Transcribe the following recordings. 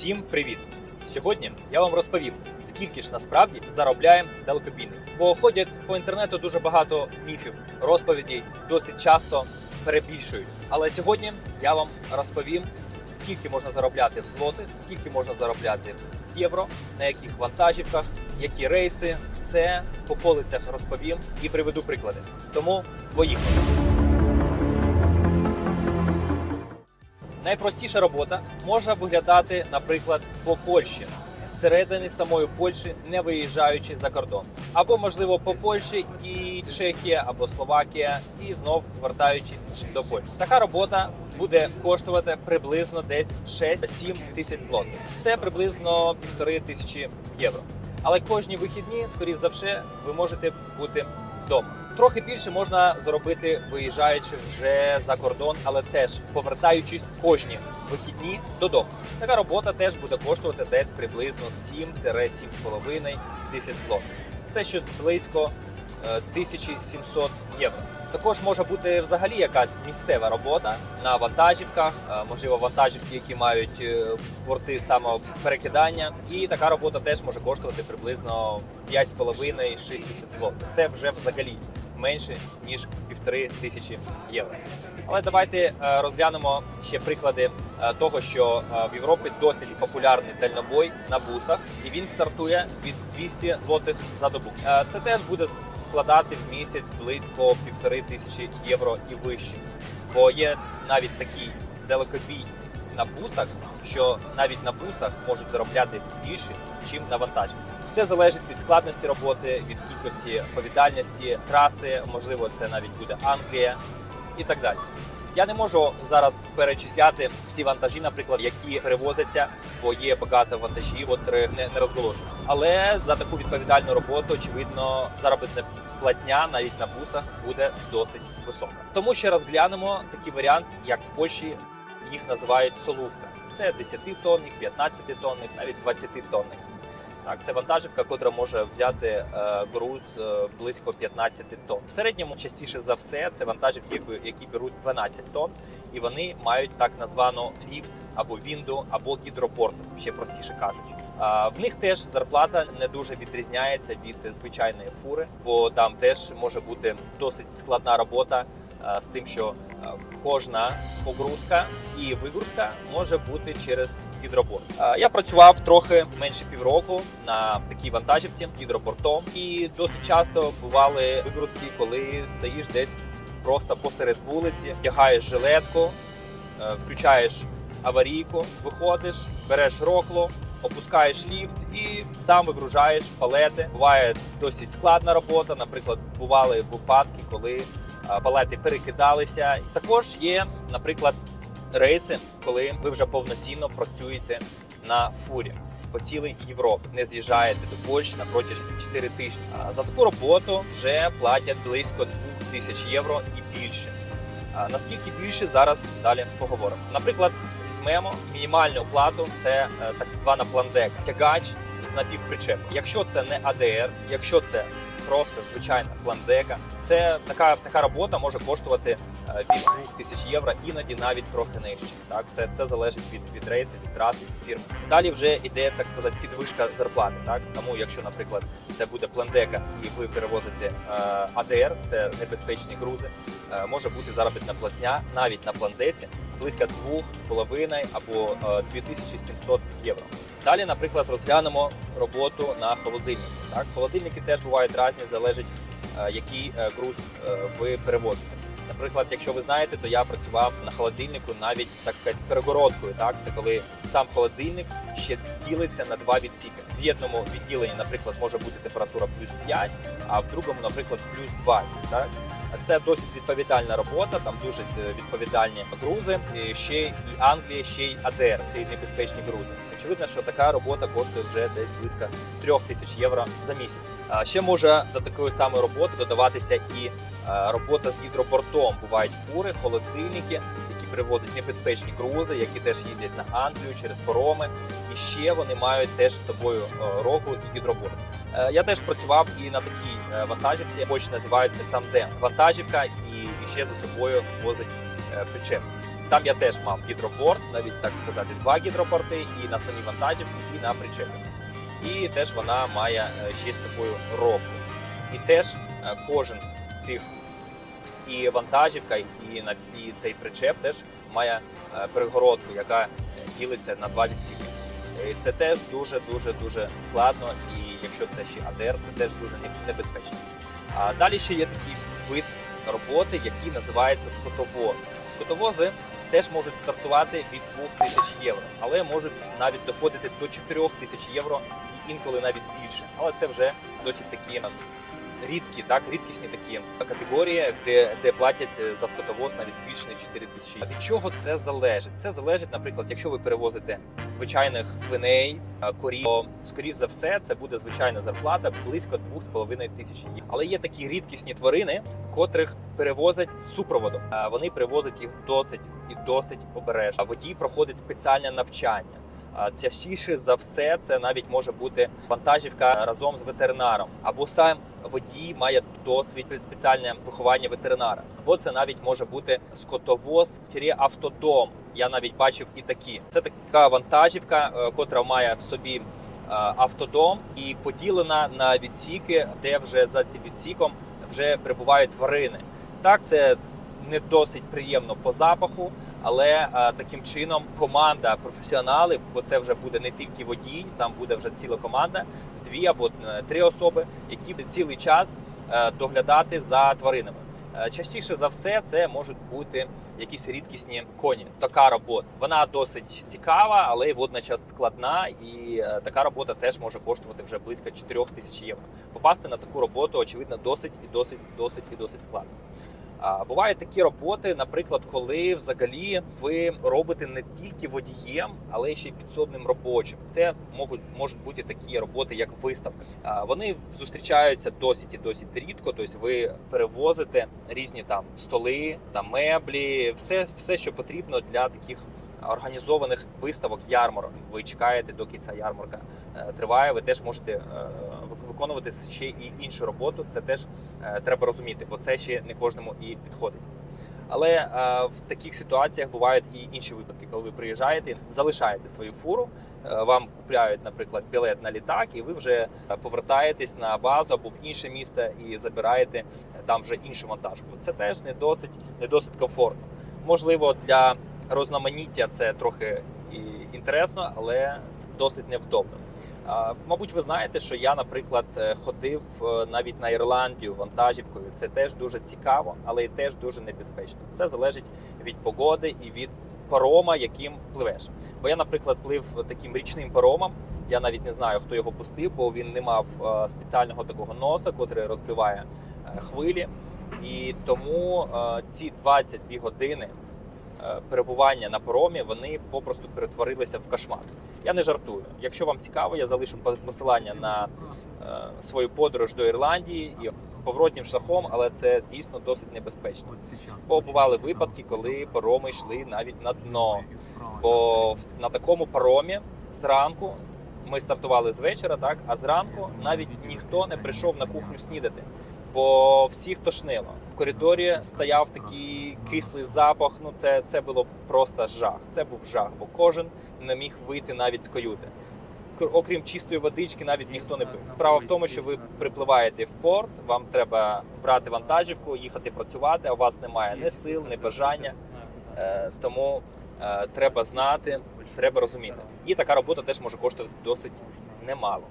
Всім привіт! Сьогодні я вам розповім, скільки ж насправді заробляє далекобійник. Бо ходять по інтернету дуже багато міфів, розповідей, досить часто перебільшують. Але сьогодні я вам розповім, скільки можна заробляти в злотих, скільки можна заробляти в євро, на яких вантажівках, які рейси, все по полицях розповім і приведу приклади. Тому поїхали! Найпростіша робота може виглядати, наприклад, по Польщі зсередини самої Польщі, не виїжджаючи за кордон, або можливо по Польщі і Чехія або Словакія, і знов вертаючись до Польщі. Така робота буде коштувати приблизно десь 6-7 тисяч злотих. Це приблизно півтори тисячі євро. Але кожні вихідні, скоріш за все, ви можете бути вдома. Трохи більше можна заробити, виїжджаючи вже за кордон, але теж повертаючись кожні вихідні додому. Така робота теж буде коштувати десь приблизно 7-7,5 тисяч злотих. Це щось близько е, 1700 євро. Також може бути взагалі якась місцева робота на вантажівках, е, можливо, вантажівки, які мають е, порти самоперекидання. І така робота теж може коштувати приблизно 5,5-6 тисяч злотих. Це вже взагалі менше ніж півтори тисячі євро. Але давайте е, розглянемо ще приклади е, того, що е, в Європі досить популярний дальнобой на бусах, і він стартує від 200 злотих за добу. Це теж буде складати в місяць близько півтори тисячі євро і вище. Бо є навіть такий далекобій на бусах, що навіть на бусах можуть заробляти більше, ніж на вантажівці. Все залежить від складності роботи, від кількості відповідальності, траси, можливо, це навіть буде Англія і так далі. Я не можу зараз перечисляти всі вантажі, наприклад, які перевозяться, бо є багато вантажів, от не, не розголошую. Але за таку відповідальну роботу, очевидно, заробітна платня навіть на бусах буде досить висока. Тому ще розглянемо такий варіант, як в Польщі їх називають солувка. Це 10 тонник, 15 тонник, навіть 20 тонник. Так, це вантажівка, котра може взяти е, груз е, близько 15 тонн. В середньому частіше за все це вантажівки, які, беруть 12 тонн, і вони мають так названу ліфт або вінду, або гідропорт, ще простіше кажучи. А, в них теж зарплата не дуже відрізняється від звичайної фури, бо там теж може бути досить складна робота з тим, що е, кожна погрузка і вигрузка може бути через гідропорт. Е, Я працював трохи менше півроку на такій вантажівці гідропортом, і досить часто бували вигрузки, коли стоїш десь просто посеред вулиці, вдягаєш жилетку, е, включаєш аварійку, виходиш, береш рокло. Опускаєш ліфт і сам вигружаєш палети. Буває досить складна робота. Наприклад, бували випадки, коли палети перекидалися. Також є, наприклад, рейси, коли ви вже повноцінно працюєте на фурі по цілій Європі, не з'їжджаєте до Польщі на протязі 4 тижні. За таку роботу вже платять близько 2 тисяч євро і більше. Наскільки більше зараз далі поговоримо. Наприклад, візьмемо мінімальну оплату, це е, так звана пландека, тягач з напівпричепом. Якщо це не АДР, якщо це просто звичайна пландека, це така така робота може коштувати е, від 2000 євро, іноді навіть трохи нижче. Так, все, все залежить від, від рейсу, від траси, від фірми. Далі вже йде так сказати підвишка зарплати. Так тому, якщо, наприклад, це буде пландека, і ви перевозите е, АДР, це небезпечні грузи, е, може бути заробітна платня навіть на пландеці близько 2,5 або е, 2700 євро. Далі, наприклад, розглянемо роботу на холодильнику. Так, холодильники теж бувають різні, залежить е, який е, груз е, ви перевозите. Наприклад, якщо ви знаєте, то я працював на холодильнику навіть так сказати з перегородкою. Так, це коли сам холодильник ще ділиться на два відсіки. В одному відділенні, наприклад, може бути температура плюс 5, а в другому, наприклад, плюс 20. Так це досить відповідальна робота. Там дуже е, відповідальні грузи. І ще і Англія, ще й АДР, й небезпечні грузи. Очевидно, що така робота коштує вже десь близько 3 тисяч євро за місяць. А ще може до такої самої роботи додаватися і е, робота з гідропортом. Бувають фури, холодильники, які привозять небезпечні грузи, які теж їздять на Англію через пороми. І ще вони мають теж з собою е, року і гідроборд. Е, Я теж працював і на такій е, вантажівці, хоч називається тандем. Вантажівка і ще за собою возить причеп. Там я теж мав гідропорт, навіть так сказати, два гідропорти і на самій вантажівці, і на причепі. І теж вона має ще з собою робку. І теж кожен з цих і вантажівка, і, і цей причеп теж має е, перегородку, яка ділиться на два відсіки. Це теж дуже дуже дуже складно, і якщо це ще АДР, це теж дуже небезпечно. А далі ще є такий вид роботи, який називається скотовоз. Скотовози теж можуть стартувати від 2000 євро, але можуть навіть доходити до 4000 євро і інколи навіть більше. Але це вже досить такі рідкі, так рідкісні такі категорії, де, де платять е, за скотовоз навіть більше ніж 4 тисячі. Від чого це залежить? Це залежить, наприклад, якщо ви перевозите звичайних свиней, е, корів, то скоріш за все це буде звичайна зарплата близько 2,5 тисяч. Але є такі рідкісні тварини, котрих перевозять з супроводом. Е, Вони перевозять їх досить і досить обережно. Водій проходить спеціальне навчання. Частіше за все це навіть може бути вантажівка разом з ветеринаром, або сам водій має досвід спеціальне виховання ветеринара, або це навіть може бути скотовоз автодом. Я навіть бачив і такі. Це така вантажівка, е, котра має в собі е, автодом і поділена на відсіки, де вже за цим відсіком вже прибувають тварини. Так, це не досить приємно по запаху, але е, таким чином команда професіоналів, бо це вже буде не тільки водій, там буде вже ціла команда, дві або е, три особи, які будуть цілий час е, доглядати за тваринами. Частіше за все, це можуть бути якісь рідкісні коні. Така робота вона досить цікава, але й водночас складна. І така робота теж може коштувати вже близько 4 тисяч євро. Попасти на таку роботу, очевидно, досить і досить, досить і досить складно. А бувають такі роботи, наприклад, коли взагалі ви робите не тільки водієм, але ще й підсобним робочим. Це можуть можуть бути такі роботи, як виставка. А вони зустрічаються досить і досить рідко. Тобто ви перевозите різні там столи, там меблі, все, все, що потрібно для таких. Організованих виставок ярмарок. Ви чекаєте, доки ця ярмарка е, триває. Ви теж можете е, виконувати ще і іншу роботу. Це теж е, треба розуміти, бо це ще не кожному і підходить. Але в таких ситуаціях бувають і інші випадки, коли ви приїжджаєте, залишаєте свою фуру, вам купляють, наприклад, білет на літак, і ви вже повертаєтесь на базу або в інше місце і забираєте там вже іншу вантажку. Це теж не досить, не досить комфортно. Можливо, для розноманіття це трохи інтересно, але це досить невдобно. Мабуть, ви знаєте, що я, наприклад, е, ходив е, навіть на Ірландію вантажівкою. Це теж дуже цікаво, але й теж дуже небезпечно. Все залежить від погоди і від парома, яким пливеш. Бо я, наприклад, плив таким річним паромом. Я навіть не знаю, хто його пустив, бо він не мав е, спеціального такого носа, котрий розбиває хвилі. І тому ці 22 години перебування на паромі вони попросту перетворилися в кошмар. Я не жартую. Якщо вам цікаво, я залишу посилання на е, свою подорож до Ірландії і з поворотнім шляхом, але це дійсно досить небезпечно. Бо бували випадки, коли пароми йшли навіть на дно. Бо на такому паромі зранку ми стартували з вечора, так а зранку навіть ніхто не прийшов на кухню снідати, бо всіх тошнило. Коридорі стояв такий кислий запах. Ну це, це було просто жах. Це був жах, бо кожен не міг вийти навіть з каюти. Окрім чистої водички, навіть ніхто не пив. Справа в тому, що ви припливаєте в порт, вам треба брати вантажівку, їхати працювати, а у вас немає ні сил, ні бажання. Е, Тому е, треба знати, треба розуміти. І така робота теж може коштувати досить немало.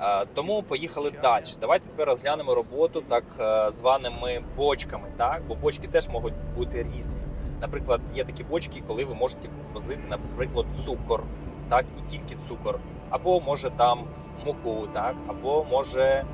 Е, Тому поїхали далі. Давайте тепер розглянемо роботу так е, званими бочками, так? бо бочки теж можуть бути різні. Наприклад, є такі бочки, коли ви можете возити, наприклад, цукор, так, і тільки цукор, або може там муку, так, або може е,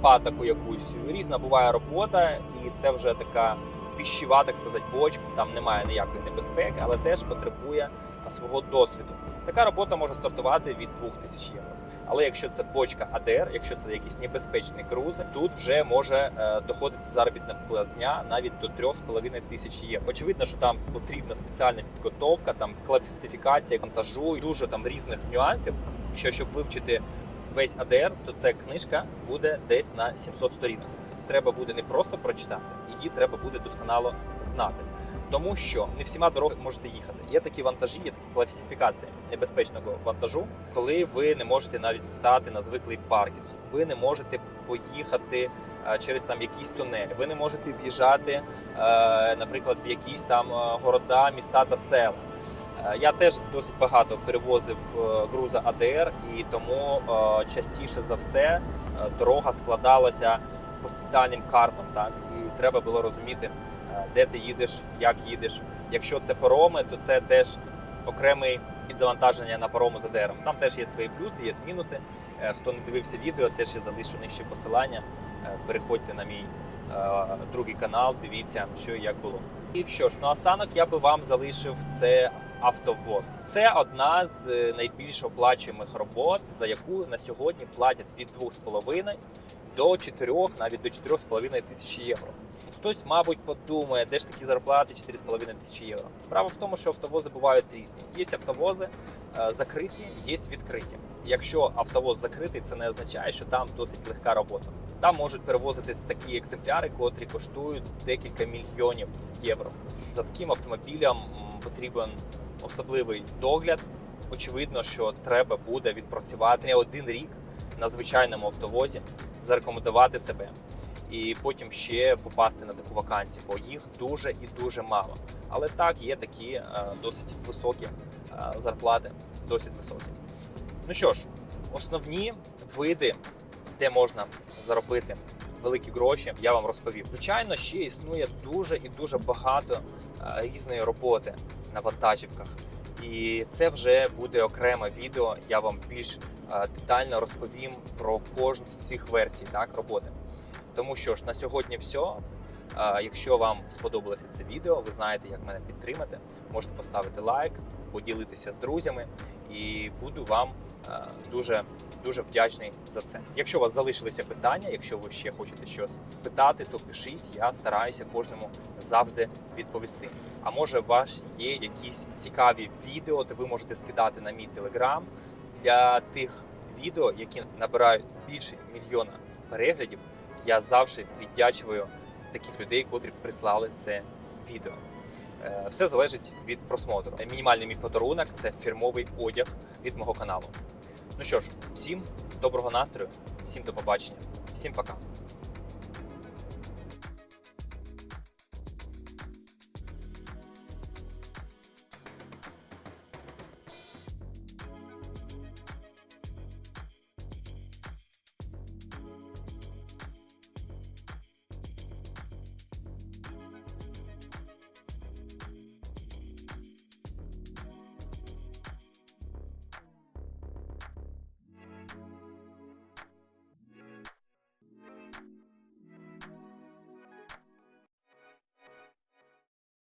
патоку якусь. Різна буває робота, і це вже така піщова, так сказати, бочка. Там немає ніякої небезпеки, але теж потребує свого досвіду. Така робота може стартувати від 2000 євро. Але якщо це бочка АДР, якщо це якісь небезпечні крузи, тут вже може е, доходити заробітна платня навіть до 3,5 тисяч євро. Очевидно, що там потрібна спеціальна підготовка, там класифікація монтажу, дуже там різних нюансів. Що щоб вивчити весь АДР, то ця книжка буде десь на 700 сторінок. Треба буде не просто прочитати, її треба буде досконало знати. Тому що не всіма дорогами можете їхати. Є такі вантажі, є такі класифікації небезпечного вантажу, коли ви не можете навіть стати на звиклий паркінг. Ви не можете поїхати е, через там якісь тунелі. Ви не можете в'їжджати, е, наприклад, в якісь там е, города, міста та села. Я теж досить багато перевозив груза АДР, і тому частіше за все дорога складалася по спеціальним картам. Так і треба було розуміти, е, де ти їдеш, як їдеш. Якщо це пароми, то це теж окремий від завантаження на парому з АДР. Там теж є свої плюси, є мінуси. Е, Хто не дивився відео, теж я залишу нижче посилання. Е, Переходьте на мій другий канал, дивіться, що і як було. І що ж, наостанок я би вам залишив це автовоз. Це одна з найбільш оплачуємих робот, за яку на сьогодні платять від 2,5 до 4, навіть до 4,5 тисячі євро. Хтось, мабуть, подумає, де ж такі зарплати 4,5 тисячі євро. Справа в тому, що автовози бувають різні. Є автовози е, закриті, є відкриті. Якщо автовоз закритий, це не означає, що там досить легка робота. Там можуть перевозити такі екземпляри, котрі коштують декілька мільйонів євро. За таким автомобілем потрібен особливий догляд. Очевидно, що треба буде відпрацювати не один рік на звичайному автовозі, зарекомендувати себе і потім ще попасти на таку вакансію, бо їх дуже і дуже мало. Але так є такі е, досить високі е, зарплати, досить високі. Ну що ж, основні види, де можна заробити великі гроші, я вам розповів. Звичайно, ще існує дуже і дуже багато е, різної роботи на вантажівках. І це вже буде окреме відео. Я вам більш детально розповім про кожну з цих версій так, роботи. Тому що ж на сьогодні все. Е, Якщо вам сподобалося це відео, ви знаєте, як мене підтримати. Можете поставити лайк, поділитися з друзями, і буду вам е, дуже дуже вдячний за це. Якщо у вас залишилися питання, якщо ви ще хочете щось питати, то пишіть. Я стараюся кожному завжди відповісти. А може, у вас є якісь цікаві відео, то ви можете скидати на мій телеграм для тих відео, які набирають більше мільйона переглядів. Я завжди віддячую таких людей, котрі прислали це відео. Е, Все залежить від просмотру. Мінімальний мій подарунок це фірмовий одяг від мого каналу. Ну що ж, всім доброго настрою, всім до побачення, всім пока.